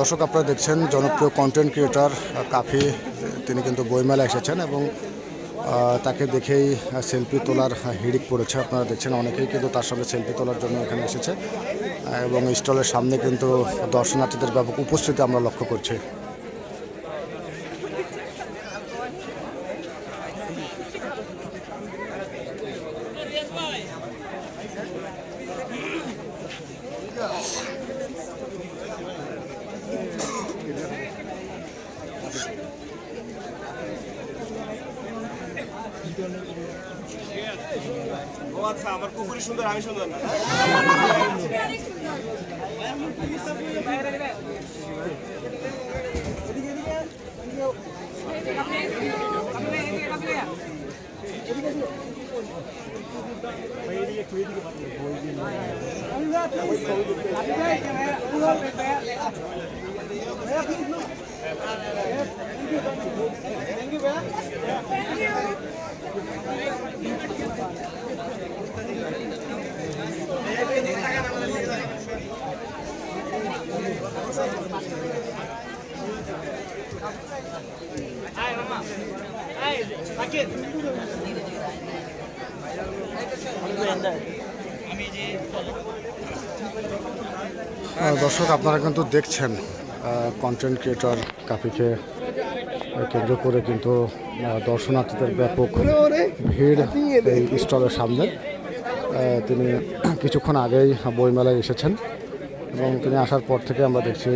দর্শক, আপনারা দেখছেন জনপ্রিয় কন্টেন্ট ক্রিয়েটর কাফি, তিনি কিন্তু বইমেলা এসেছেন এবং তাকে দেখেই সেলফি তোলার হিড়িক পড়েছে। আপনারা দেখছেন অনেকেই কিন্তু তার সঙ্গে সেলফি তোলার জন্য এখানে এসেছে। এবং স্টলের সামনে কিন্তু দর্শনার্থীদের ব্যাপক উপস্থিতি আমরা লক্ষ্য করছি। ও আচ্ছা আমার কুকুরই সুন্দর আমি সুন্দর না। আহ, দর্শক আপনারা কিন্তু দেখছেন কন্টেন্ট ক্রিয়েটর কাফিকে কেন্দ্র করে কিন্তু দর্শনার্থীদের ব্যাপক ভিড় এই স্টলের সামনে। তিনি কিছুক্ষণ আগেই বইমেলায় এসেছেন এবং তিনি আসার পর থেকে আমরা দেখছি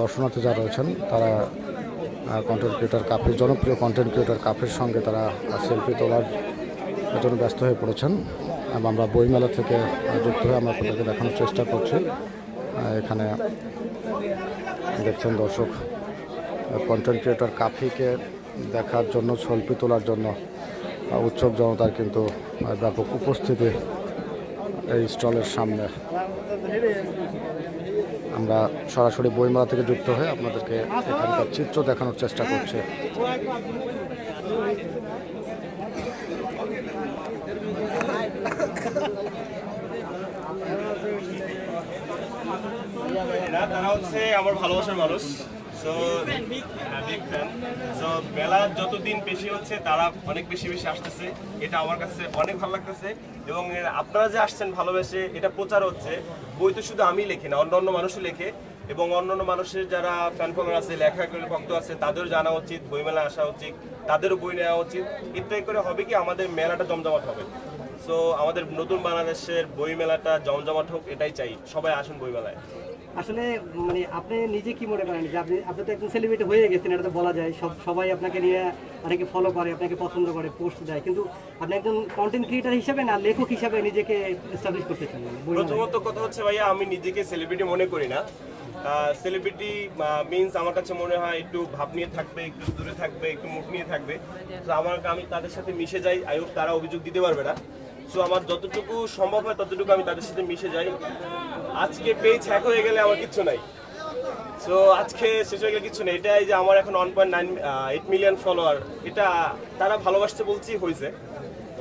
দর্শনার্থী যারা রয়েছেন, তারা কন্টেন্ট ক্রিয়েটর কাফির, জনপ্রিয় কন্টেন্ট ক্রিয়েটর কাফির সঙ্গে তারা সেলফি তোলার জন্য ব্যস্ত হয়ে পড়েছেন এবং আমরা বইমেলা থেকে যুক্ত হয়ে আমরা আপনাদেরকে দেখানোর চেষ্টা করছি। এখানে দেখছেন দর্শক কন্টেন্ট ক্রিয়েটর কাফিকে দেখার জন্য সেলফি তোলার জন্য উৎসব জনতার কিন্তু ব্যাপক উপস্থিতি এই স্টলের সামনে। আমরা সরাসরি বইমেলা থেকে যুক্ত হয়ে আপনাদেরকে এখানকার চিত্র দেখানোর চেষ্টা করছি। তারা হচ্ছে আমার ভালোবাসার মানুষ। সো বিগ ফ্যান সো মেলা যতদিন বেশি হচ্ছে, তারা অনেক বেশি বেশি আসতেছে। এটা আমার কাছে অনেক ভালো লাগতেছে। এবং আপনারা যে আসছেন ভালোবেসে, এটা প্রচার হচ্ছে। বই তো শুধু আমি লেখি না অন্য অন্য মানুষও লেখে। এবং অন্যান্য মানুষের যারা ফ্যান ফলোয়ার আছে লেখা করে ভক্ত আছে, তাদেরও জানা উচিত বইমেলা আসা উচিত, তাদেরও বই নেওয়া উচিত। এটাই করে হবে কি, আমাদের মেলাটা জমজমাট হবে। সো আমাদের নতুন বাংলাদেশের বই মেলাটা জমজমাট হোক, এটাই চাই। সবাই আসুন বই মেলায়। আসলে মানে আপনি নিজে কি মনে করেন যে আপনি আপনি তো একজন সেলিব্রিটি হয়ে গেছেন, এটা তো বলা যায়। সব, সবাই আপনাকে নিয়ে অনেকে ফলো করে, আপনাকে পছন্দ করে পোস্ট দেয়। কিন্তু আপনি একজন কন্টেন্ট ক্রিয়েটার হিসেবে না, লেখক হিসেবে নিজেকে এস্টাবলিশ করতে চান? মানে প্রথমত কথা হচ্ছে ভাইয়া, আমি নিজেকে সেলিব্রিটি মনে করি না। সেলিব্রিটি মিন্স আমার কাছে মনে হয় একটু ভাব নিয়ে থাকবে, একটু দূরে থাকবে, একটু মুখ নিয়ে থাকবে। তো আমার, আমি তাদের সাথে মিশে যাই আই তারা অভিযোগ দিতে পারবে না। সো আমার যতটুকু সম্ভব হয়, ততটুকু আমি তাদের সাথে মিশে যাই। আজকে পেজ হ্যাক হয়ে গেলে আমার কিচ্ছু নাই। সো আজকে শেষ হয়ে গেলে কিছু নেই। এটাই যে আমার এখন one point nine eight million follower এটা তারা ভালোবাসতে বলছি হয়েছে।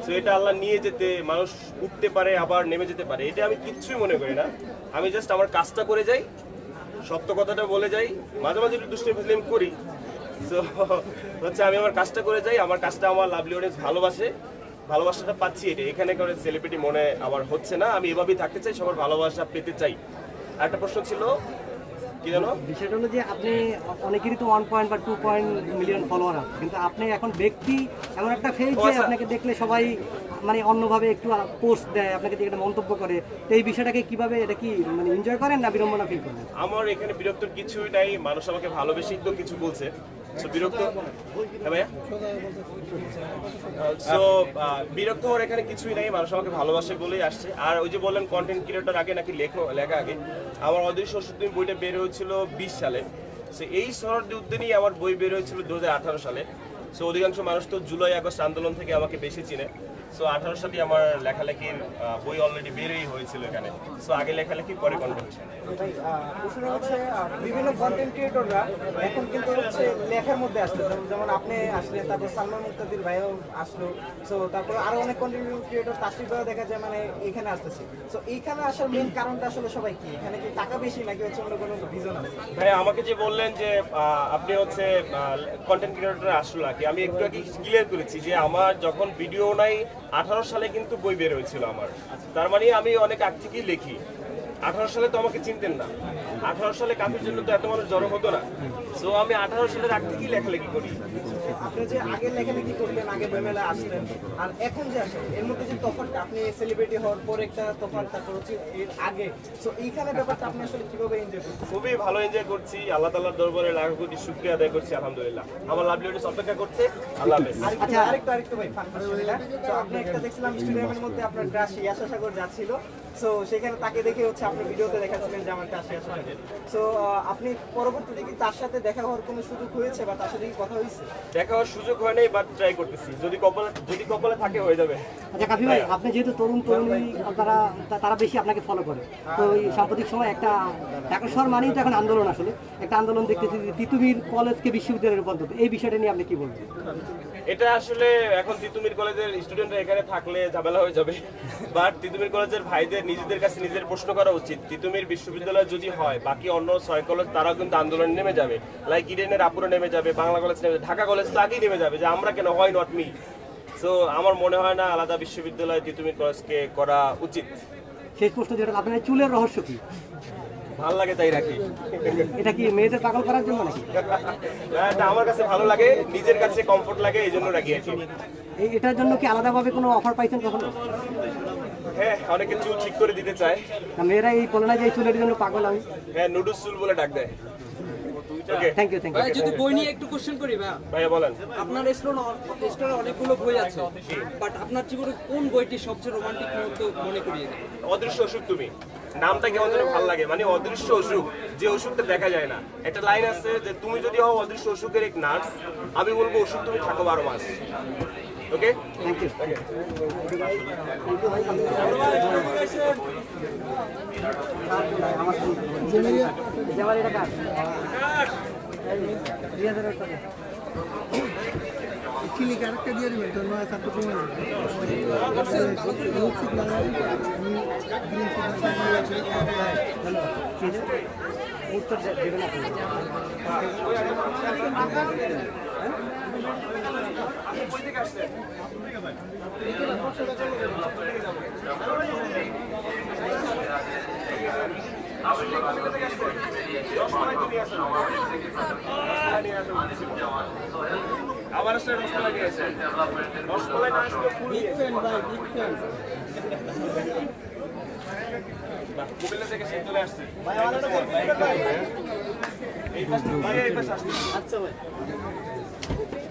সো এটা আল্লাহ নিয়ে যেতে, মানুষ উঠতে পারে, আবার নেমে যেতে পারে। এটা আমি কিচ্ছুই মনে করি না। আমি জাস্ট আমার কাজটা করে যাই, সত্য কথাটা বলে যাই, মাঝে মাঝে একটু দুষ্টি ফিল্ম করি। সো হচ্ছে আমি আমার কাজটা করে যাই, আমার কাজটা আমার লাভলি অডিয়েন্স ভালোবাসে। ভালোবাসাটা পাচ্ছি এটা এখানে করে সেলিব্রিটি মনে আমার হচ্ছে না। আমি এভাবেই থাকতে চাই সবার ভালোবাসা পেতে চাই। একটা প্রশ্ন ছিল কি জানো? বিষয়টা হলো যে আপনি অনেকেরই তো ওয়ান পয়েন্ট বা টু পয়েন্ট মিলিয়ন ফলোয়ার আছে। কিন্তু আপনি এখন ব্যক্তি এমন একটা ফেজ যে আচ্ছা। আপনাকে দেখলে সবাই মানে অন্যভাবে একটু পোস্ট দেয় আপনাকে একটা মন্তব্য করে। তো এই বিষয়টাকে কীভাবে এটা কি মানে এনজয় করেন না বিড়ম্বনা ফিল করেন? আমার এখানে বিরক্তর কিছুই নাই। মানুষ আমাকে ভালোবেসেই তো কিছু বলছে। So, বিরক্ত? হ্যাঁ সো বিরক্ত হওয়ার এখানে কিছুই নাই মানুষ আমাকে ভালোবাসে বলেই আসছে। আর ওই যে বললেন কন্টেন্ট ক্রিয়েটর আগে নাকি লেখো লেখা আগে। আমার অদৃশ্য সত্যি বইটা বের হয়েছিল বিশ সালে। সো এই শরৎ উদ্যানেই আমার বই বের হয়েছিল দু হাজার আঠারো সালে। সো অধিকাংশ মানুষ তো জুলাই আগস্ট আন্দোলন থেকে আমাকে বেশি চিনে। সো আঠারো সালে আমার লেখালেখির বই অলরেডি বেরই হয়েছিল এখানে। সো আগে লেখালেখি পরে কনভেনশন হচ্ছে বিভিন্ন কন্টেন্ট ক্রিয়েটররা এখন কিন্তু হচ্ছে লেখার মধ্যে আসছে। যেমন- আপনি আসলেন তারপর সালমান মুক্তাদির ভাইও আসলো। সো তারপর আরও অনেক কন্টেন্ট ক্রিয়েটর তাসরিফ ভাইও দেখা যায় মানে এখানে আসতেছে। সো এইখানে আসার মেন কারণটা আসলে সবাই কি? এখানে কি টাকা বেশি নাকি হচ্ছে অন্য কোনো রিজন আছে? ভাই আমাকে যে বললেন যে আপনি হচ্ছে কন্টেন্ট ক্রিয়েটর আসলো নাকি আমি একটু আগে ক্লিয়ার করেছি যে আমার যখন ভিডিও নাই আঠারো সালে কিন্তু বই বের হয়েছিল আমার। তার মানে আমি অনেক আগ থেকেই লিখি। আঠারো সালে তো আমাকে চিনতেন না। আঠারো সালে কাপের জন্য তো এত মানুষ জড়ো হতো না। সো আমি আঠারো সালের আগ থেকেই লেখালেখি করি। আপনি যে আগে লেখালেখি করলেন আগে বইমেলা আসলেন আর এখন যে আসেন এর মধ্যে যে তফাৎটা আপনি সেলিব্রিটি হওয়ার পর একটা তফাৎ তারপর হচ্ছে এর আগে। সো এইখানে ব্যাপারটা আপনি আসলে কীভাবে এনজয় করছেন? খুবই ভালো এনজয় করছি। আল্লাহ তাল্লাহর দরবারে লাখ কোটি শুক্রিয়া আদায় করছি আলহামদুলিল্লাহ। আমার লাভলি অডিয়েন্স অপেক্ষা করছে। আল্লাহ হাফেজ। আরেকটু আরেকটু আরেকটু ভাই ফান তো আপনি একটা দেখছিলাম স্টেডিয়ামের মধ্যে আপনার ক্রাশ ইয়াশা সাগর যাচ্ছিল। সো সেখানে তাকে দেখে হচ্ছে আপনি ভিডিওতে দেখাচ্ছিলেন যে আমার ইয়াশা সাগর সো আপনি পরবর্তীতে কি তার সাথে দেখা হওয়ার কোনো সুযোগ হয়েছে বা তার সাথে কি কথা হয়েছে? দেখা হওয়ার সুযোগ হয় নাই বাট ট্রাই করতেছি। যদি কপালে যদি কপালে থাকে হয়ে যাবে। আচ্ছা কাফি ভাই আপনি যেহেতু তরুণ তরুণী তারা তারা বেশি আপনাকে ফলো করে। তো এই সাম্প্রতিক সময় একটা ঢাকা শহর মানেই তো এখন আন্দোলন আসলে। একটা আন্দোলন দেখতেছি তিতুমির কলেজকে বিশ্ববিদ্যালয়ে রূপান্তর এই বিষয়টা নিয়ে আপনি কি বলবেন? এটা আসলে এখন তিতুমির কলেজের স্টুডেন্টরা এখানে থাকলে ঝামেলা হয়ে যাবে। বাট তিতুমির কলেজের ভাইদের নিজেদের কাছে নিজের প্রশ্ন করা উচিত। তিতুমির বিশ্ববিদ্যালয় যদি হয় বাকি অন্য ছয় কলেজ তারাও কিন্তু আন্দোলনে নেমে যাবে। লাইক ইডেনের আপুরা নেমে যাবে বাংলা কলেজ নেমে যাবে, ঢাকা কলেজ তো আগেই নেমে যাবে যে আমরা কেন হয় নট মি সো আমার মনে হয় না আলাদা বিশ্ববিদ্যালয় তিতুমির কলেজকে করা উচিত। শেষ প্রশ্ন যেটা আপনার চুলের রহস্য কি? ভালো লাগে তাই রাখি এটা কি মেয়েদের পাগল করার জন্য নাকি? এটা আমার কাছে ভালো লাগে নিজের কাছে কমফোর্ট লাগে এই জন্য রাখি আর কি। এটার জন্য কি আলাদাভাবে কোনো অফার পাইছেন কখনো? হ্যাঁ অনেকে চুল ঠিক করে দিতে চায়। মেয়েরা এই বলে না যে চুলের জন্য পাগল আমি। হ্যাঁ নুডলস চুল বলে ডাক দেয়। Okay thank you thank you যদি বই নিয়ে একটু কোশ্চেন করি ভাই বলেন। আপনার স্টোরে অনেকগুলো বই আছে বাট আপনার জীবনে কোন বইটি সবচেয়ে রোমান্টিক মুহূর্ত মনে করিয়ে দেয়? অদৃশ্য অসুখ তুমি। নামটা কেমন যেন ভালো লাগে। মানে অদৃশ্য অসুখ যে অসুখটা দেখা যায় না। একটা লাইন আছে যে তুমি যদি হও অদৃশ্য অসুখের এক নার্স আমি বলব অসুখ তুমি থাকো বারো মাস। ওকে থ্যাংক ইউ আমার এটা কার দুই হাজার টাকা চিলি কারেক্টটা দিয়ে দিবেন তোর নয় নেই উত্তর দেবেন আবার আসলে রসমালাই নিয়ে আসেন রসমালাই না আসলে ফুল কুমিল্লা থেকে সে চলে আসছে ভাই, এই পাশে আসছে।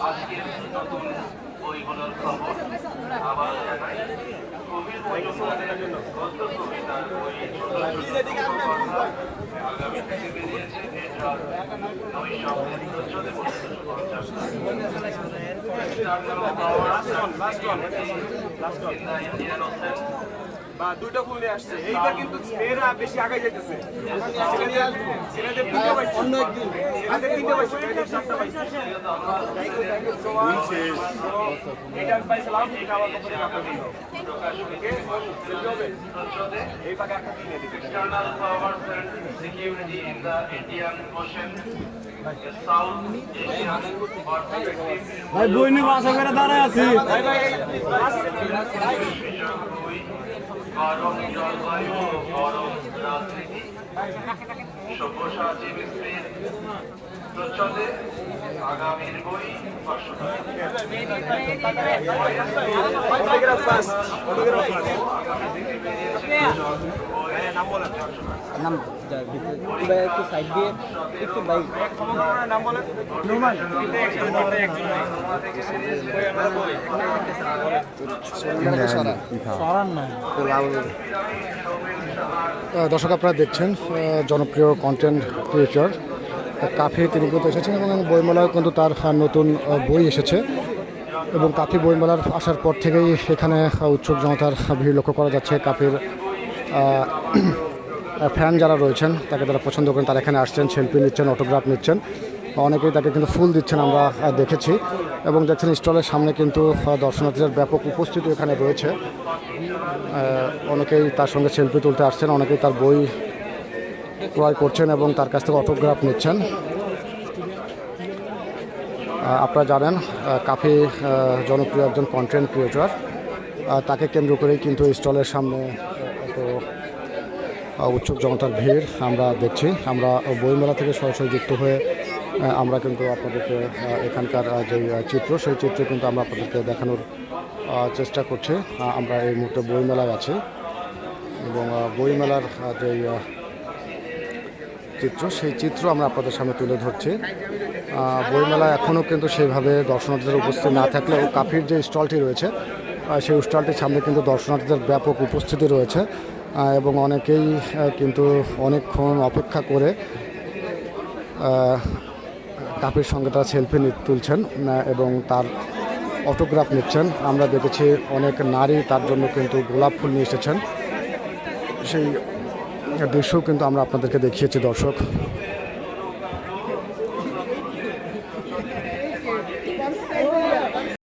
আজকের নতুন বইগুলোর খবর জানাই কবির বই গদ্য কবিতার বই বা দুটো ফুল নিয়ে আসছে এইবার কিন্তু মেয়েরা বেশি আগাই যেতেছে ছেলেদের তিনটে পাইছে অন্য একদিন ছেলেদের তিনটে পাইছে মেয়েদের সাতটা পাইছে এটা আমি পাইছিলাম এটা আমার রাখা দিল এই পাকে একটা কিনে দিবে. ভাই বই নিয়ে করে দাঁড়ায় আছি ভাই ভাই এই last Fisher Hui, গরম জলবায়ু গরম রাজনীতি সব্যসাচী মিস্ত্রির প্রচলে আগামীর বই পাঁচশো আহ, দর্শক আপনারা দেখছেন জনপ্রিয় কন্টেন্ট ক্রিয়েটর কাফি তিনি কিন্তু এসেছেন এবং বইমেলায় কিন্তু তার নতুন বই এসেছে। এবং কাফি বইমেলার আসার পর থেকেই এখানে উৎসুক জনতার ভিড় লক্ষ্য করা যাচ্ছে কাফির ফ্যান যারা রয়েছেন, তাকে যারা পছন্দ করেন, তারা এখানে আসছেন সেলফি নিচ্ছেন অটোগ্রাফ নিচ্ছেন। অনেকেই তাকে কিন্তু ফুল দিচ্ছেন আমরা দেখেছি। এবং দেখছেন স্টলের সামনে কিন্তু দর্শনার্থীদের ব্যাপক উপস্থিতি এখানে রয়েছে। অনেকেই তার সঙ্গে সেলফি তুলতে আসছেন, অনেকেই তার বই ক্রয় করছেন এবং তার কাছ থেকে অটোগ্রাফ নিচ্ছেন। আপনারা জানেন কাফি জনপ্রিয় একজন কন্টেন্ট ক্রিয়েটর তাকে কেন্দ্র করেই কিন্তু স্টলের সামনে এত উৎসুক জনতার ভিড় আমরা দেখছি। আমরা বইমেলা থেকে সরাসরি যুক্ত হয়ে আমরা কিন্তু আপনাদেরকে এখানকার যে চিত্র, সেই চিত্র কিন্তু আমরা আপনাদেরকে দেখানোর চেষ্টা করছি। আমরা এই মুহূর্তে বইমেলায় আছি এবং বইমেলার যে চিত্র, সেই চিত্র আমরা আপনাদের সামনে তুলে ধরছি। বইমেলা এখনও কিন্তু সেইভাবে দর্শনার্থীদের উপস্থিত না থাকলেও কাফির যে স্টলটি রয়েছে সেই স্টলটির সামনে কিন্তু দর্শনার্থীদের ব্যাপক উপস্থিতি রয়েছে এবং অনেকেই কিন্তু অনেকক্ষণ অপেক্ষা করে কাপের সঙ্গে তারা সেলফি তুলছেন এবং তার অটোগ্রাফ নিচ্ছেন। আমরা দেখেছি অনেক নারী তার জন্য কিন্তু গোলাপ ফুল নিয়ে এসেছেন। সেই দৃশ্যও কিন্তু আমরা আপনাদেরকে দেখিয়েছি, দর্শক।